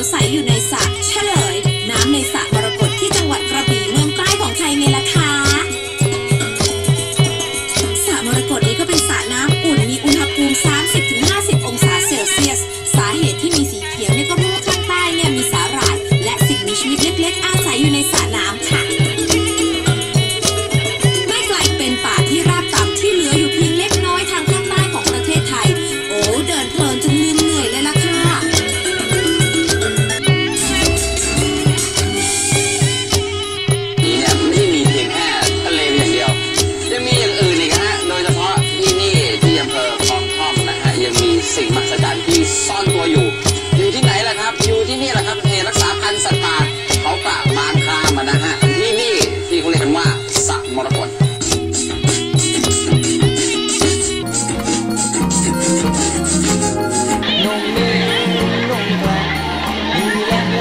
ยวใสอยู่ในสระ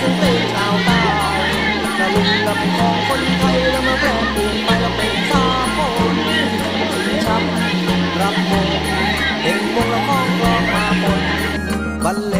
เป็นชาวใต้ตะลุงละเป็อคนไทยแล้วมาแปลเปลี่นไปแล้วเป็นสากลช้ำรับโมเพลงวงละองร้อมาหมดบัรเลง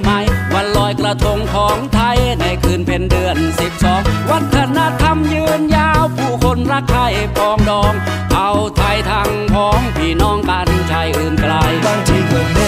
ใหม่ วันลอยกระทงของไทยในคืนเพ็ญเดือนสิบสองวัฒนธรรมยืนยาวผู้คนรักใครปองดอง เอาไทยทั้งพ้องพี่น้องกันชายอื่นไกลบางทีก็